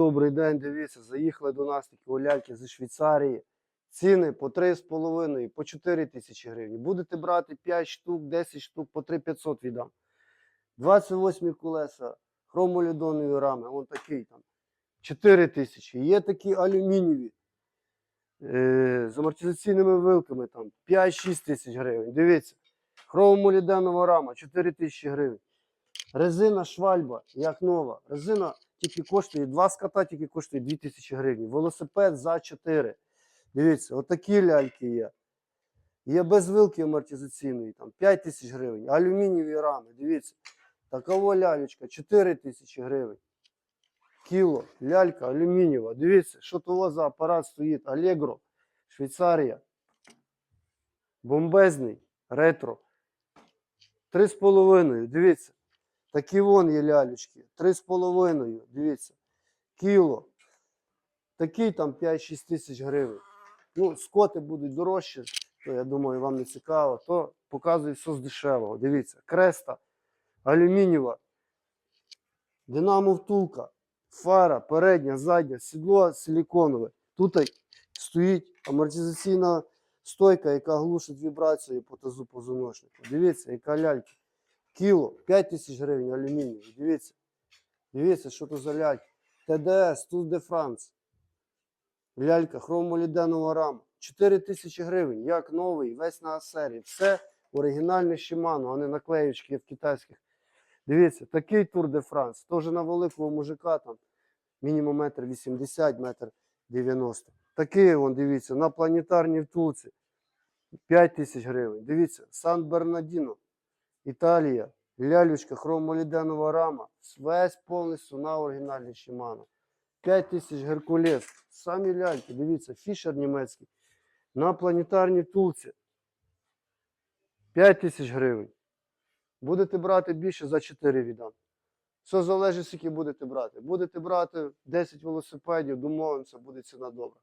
Добрий день, дивіться, заїхали до нас такі оляльки зі Швейцарії. Ціни по 3,5, по 4 тисячі гривень. Будете брати 5 штук, 10 штук, по 3,500 віддам. 28 колеса, хромолідонові рами, вон такий там. 4 тисячі. Є такі алюмінієві е, з амортизаційними вилками там 5-6 тисяч гривень. Дивіться, хромоліденова рама 4 тисячі гривень. Резина швальба, як нова. Резина тільки коштує, два ската тільки коштує 2000 гривень. Велосипед за 4. Дивіться, отакі ляльки є. Є без вилки амортизаційної, там 5 тисяч гривень. Алюмінієві рами, дивіться. Такова лялечка 4 тисячі гривень. Кіло, лялька алюмінієва. Дивіться, що то за апарат стоїть. Allegro, Швейцарія. Бомбезний, ретро. 3,5. Дивіться. Такі вон є лялечки. 3,5. Дивіться. Кіло. Такий там 5-6 тисяч гривень. Ну, скоти будуть дорожчі, то я думаю, вам не цікаво. То показую все з дешевого. Дивіться, креста, алюмінієва, динамо втулка, фара, передня, задня, сідло силіконове. Тут стоїть амортизаційна стойка, яка глушить вібрацію по тазу позвоночнику. Дивіться, яка лялька. Кіло, 5 тисяч гривень алюмінію. Дивіться. Дивіться, що то за лялька. ТДС, Туз де Франц. Лялька, хромоліденова рама. 4 тисячі гривень, як новий, весь на асері. Все оригінальне Shimano, а не наклеючки в китайських. Дивіться, такий Тур де Франс. Теж на великого мужика там мінімум метр 80, метр 90. Такий вон, дивіться, на планетарній втулці. 5 тисяч гривень. Дивіться, Сан Бернадіно, Італія, лялючка, хромоліденова рама. Весь повністю на оригінальній Shimano. 5 тисяч Геркулес. Самі ляльки, дивіться, фішер німецький. На планетарній втулці. 5 тисяч гривень. Будете брати більше за 4 віддам. Все залежить, скільки будете брати. Будете брати 10 велосипедів, домовимося, буде ціна добра.